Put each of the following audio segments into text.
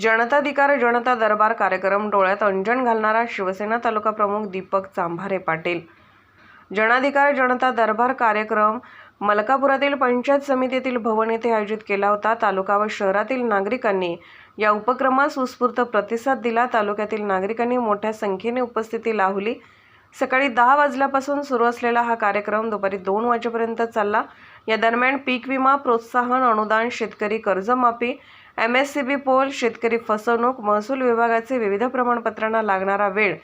जनताधिकार जनता दरबार कार्यक्रम डोळ्यात अंजन घालणारा शिवसेना तालुका प्रमुख दीपक चांभारे पाटील. जनाधिकार जनता दरबार कार्यक्रम मलकापुरातील पंचायत समितीतील भवन येथे आयोजित केला होता. तालुका व शहरातील नागरिकांनी या उपक्रमास उत्स्फूर्त प्रतिसाद दिला. तालुक्यातील नागरिकांनी मोठ्या संख्येने उपस्थिती लावली. सकाळी दहा वाजल्यापासून सुरू असलेला हा कार्यक्रम दुपारी दोन वाजेपर्यंत चालला. या दरम्यान पीक विमा प्रोत्साहन अनुदान शेतकरी कर्जमाफी एम एस सी बी पोल शेतकरी फसवणूक महसूल विभागाचे विविध प्रमाणपत्रांना लागणारा वेळ.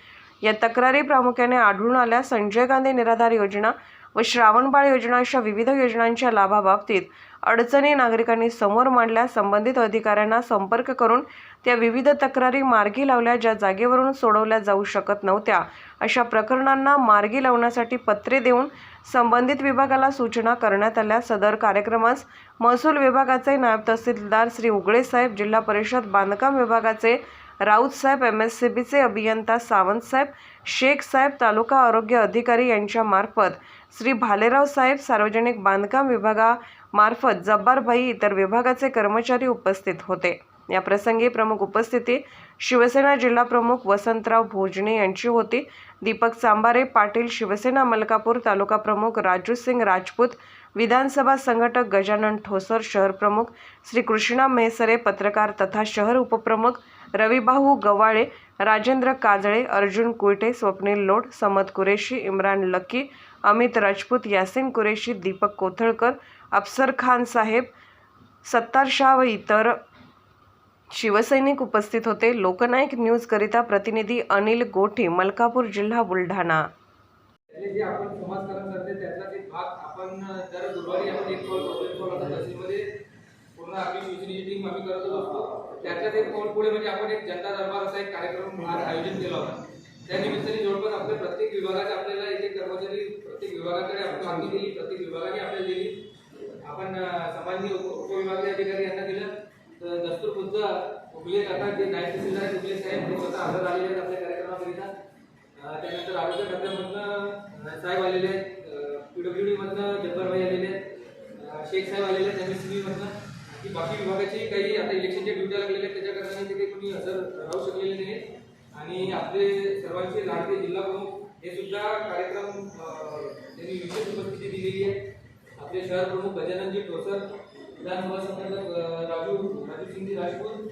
या तक्रारी प्रामुख्याने आढळून आल्या संजय गांधी निराधार योजना व श्रावणबाळ योजना अशा विविध योजनांच्या लाभाबाबतीत अडचणी नागरिकांनी समोर मांडल्या संबंधित अधिकाऱ्यांना संपर्क करून त्या विविध तक्रारी मार्गी लावल्या ज्या जागेवरून सोडवल्या जाऊ शकत नव्हत्या. अशा प्रकरणांना मार्गी लावण्यासाठी पत्रे देऊन संबंधित विभागाला सूचना करण्यात आल्या. सदर कार्यक्रमास महसूल विभागाचे नायब तहसीलदार श्री उगळेसाहेब जिल्हा परिषद बांधकाम विभागाचे राऊतसाहेब एम एस सी बीचे अभियंता सावंत साहेब शेख साहेब तालुका आरोग्य अधिकारी यांच्यामार्फत श्री भालेराव साहेब सार्वजनिक बांधकाम विभागामार्फत जब्बारभाई इतर विभागाचे कर्मचारी उपस्थित होते. या प्रसंगी प्रमुख उपस्थिती शिवसेना जिल्हा प्रमुख वसंतराव भोजने यांची होती. दीपक चांबारे पाटील शिवसेना मलकापूर तालुका प्रमुख राजू सिंग राजपूत विधानसभा संघटक गजानन ठोसर शहर प्रमुख श्री कृष्णा मेहसरे पत्रकार तथा शहर उपप्रमुख रविभाऊ गवाळे राजेंद्र काजळे अर्जुन कुयटे स्वप्नील लोड समद कुरेशी इम्रान लकी अमित राजपूत यासिन कुरेशी दीपक कोथळकर अफसर खान साहेब सत्तार शाह व इतर शिवसैनिक उपस्थित होते. लोकनायक न्यूजकरिता प्रतिनिधी अनिल गोठी मलकापूर जिल्हा बुलढाणा. जे आपण समाजकारण करते त्यातला एक भाग आपण दर गुरुवारी आपण एक कॉल एक कॉल आता तहसीलमध्ये पूर्ण आपली शिवसेनेची टीम आम्ही करतच असतो त्यातल्याच एक कॉल पुढे म्हणजे आपण एक जनता दरबार असा एक कार्यक्रम आज आयोजित केला होता. त्या निमित्ताने जवळपास आपल्या प्रत्येक विभागाचे आपल्याला एक एक कर्मचारी प्रत्येक विभागाकडे आपण मागणी दिली प्रत्येक विभागाने आपल्याला दिली. आपण अं, उपविभागीय अधिकारी यांना दिलं. तर दस्तूर खुद्द उगले काका जे नायब तहसीलदार आहेत, उगले साहेब ते स्वतः हजर आलेले आहेत आपल्या कार्यक्रमाकरिता त्यानंतर आरोग्य खात्यामधनं साहेब आलेले आहेत. पीडब्ल्यू डब्ल्यू डीमधनं जब्बारभाई आलेले आहेत. शेख साहेब आलेले आहेत एम एस सी की बाकी विभागाची काही आता इलेक्शनच्या ड्युट्या लागलेल्या आहेत कारणाने ते काही कोणी हजर राहू शकलेले नाही आणि आपले सर्वांचे लाडके जिल्हा प्रमुख हे सुद्धा कार्यक्रम त्यांनी विशेष उपस्थिती दिलेली आहे. आपले शहर प्रमुख गजाननजी ठोसर विधानसभा संघटक राजू राजू सिंगजी राजपूत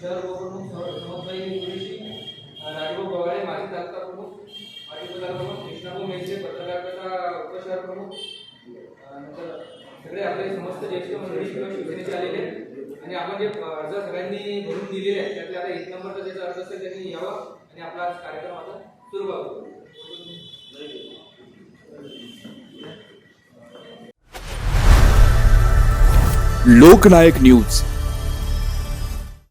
शहर उपप्रमुख समजबाई कुरेशी राजभाऊ गवाळे माजी तालुका प्रमुख माजी तालुका प्रमुख कृष्णाभाऊ मेलचे पत्रकार तथा उपशहर प्रमुख नंतर सगळे आपले समस्त ज्येष्ठ मंडळी किंवा शिवसेनेचे आलेले आणि आपण जे अर्ज सगळ्यांनी भरून दिले आहेत त्यातले आता एक नंबरचा ज्याचा अर्ज असेल त्यांनी यावं आणि आपला कार्यक्रम आता सुरू करू लोकनायक न्यूज.